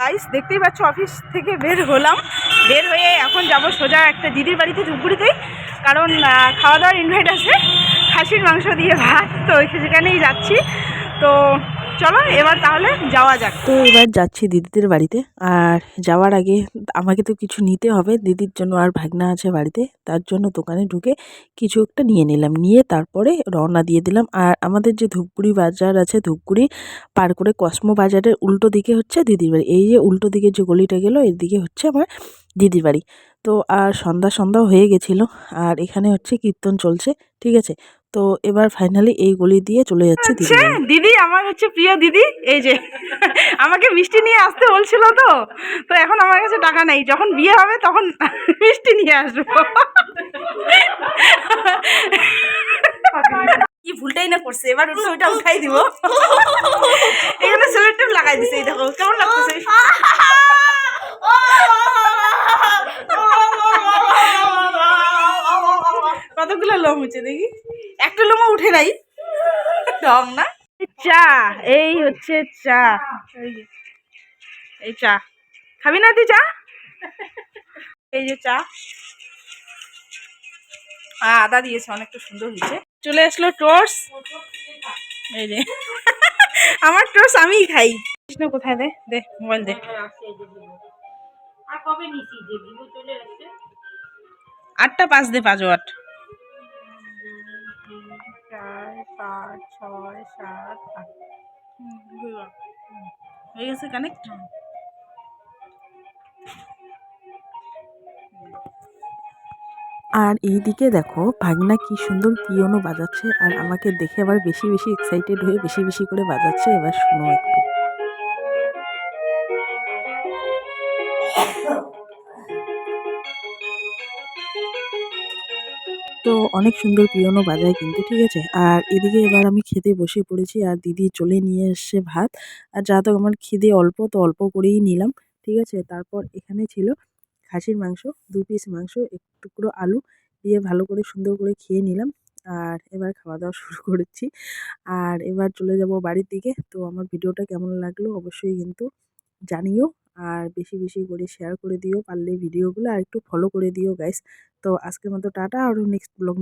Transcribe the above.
Guys দেখতেই পাচ্ছ office থেকে বের হলাম। বের হয়ে এখন যাব সোজা একটা দিদির বাড়িতে ধুপুরিতেই কারণ খাওয়া দাওয়ার ইনভাইট আছে। খাসির মাংস দিয়ে ভাত, তো সেখানেই যাচ্ছি। তো চলো, এবার তাহলে যাওয়া যাক। তো এবার যাচ্ছি দিদিদের বাড়িতে, আর যাওয়ার আগে আমাকে তো কিছু নিতে হবে, দিদির জন্য আর ভাগনা আছে বাড়িতে, তার জন্য দোকানে ঢুকে কিছু একটা নিয়ে নিলাম, নিয়ে তারপরে রওনা দিয়ে দিলাম, আর আমাদের যে ধূপগুড়ি বাজার আছে, ধূপগুড়ি পার করে কসমো বাজারের উল্টো দিকে হচ্ছে দিদির বাড়ি, এই যে উল্টো দিকে যে গলিটা গেল, এর দিকে হচ্ছে আমার দিদির বাড়ি। তো আর সন্ধ্যা সন্ধ্যা হয়ে গেছিল আর এখানে হচ্ছে কীর্তন চলছে ঠিক আছে? তো এবার ফাইনালি এই গলি দিয়ে চলে যাচ্ছে দিদির হচ্ছে দিদি আমার হচ্ছে প্রিয় দিদি এই যে আমাকে মিষ্টি নিয়ে আসতে বলছিল তো তো এখন আমার কাছে টাকা নেই যখন বিয়ে হবে তখন মিষ্টি নিয়ে আসব। কি ভুলটাই না করছে এবার ওটা ওইটা উঠাই দিব। এখানে সেলেক্টিভ লাগাই দিছে এই দেখো কেমন লাগতেছে? কতগুলো লোম হচ্ছে দেখি। একটা লোমও উঠে নাই। ঢং না? চা এই হচ্ছে চা। এই চা। খাবি না তুই চা? এই যে চা। আদা দিয়েছে অনেকটা সুন্দর হয়েছে। চলে আসলো টোস এই যে। আমার টোস আমিই খাই। কৃষ্ণ কোথায় দে? দে মোবাইল দে। আটটা পাঁচ দে পাঁচ আট। চার পাঁচ ছয় সাত আট। হয়ে হয়ে গেছে কানেক্ট আর এইদিকে দেখো ভাগনা কি সুন্দর পিওনো বাজাচ্ছে আর আমাকে দেখে আবার বেশি বেশি এক্সাইটেড হয়ে বেশি বেশি করে বাজাচ্ছে এবার শুনো একটু তো অনেক সুন্দর পিওনো বাজায় কিন্তু, ঠিক আছে? আর এদিকে এবার আমি খেতে বসে পড়েছি আর দিদি চলে নিয়ে এসছে ভাত। আর যা তো আমার খিদে অল্প, তো অল্প করেই নিলাম, ঠিক আছে? তারপর এখানে ছিল খাসির মাংস, দু পিস মাংস, এক টুকরো আলু দিয়ে ভালো করে সুন্দর করে খেয়ে নিলাম। আর এবার খাওয়া দাওয়া শুরু করেছি। আর এবার চলে যাব বাড়ির দিকে। তো আমার ভিডিওটা কেমন লাগল অবশ্যই কিন্তু জানিও আর বেশি বেশি করে শেয়ার করে দিও পারলে ভিডিওগুলো আর একটু ফলো করে দিও গাইস তো আজকের মতো টাটা, আর নেক্সট ব্লগ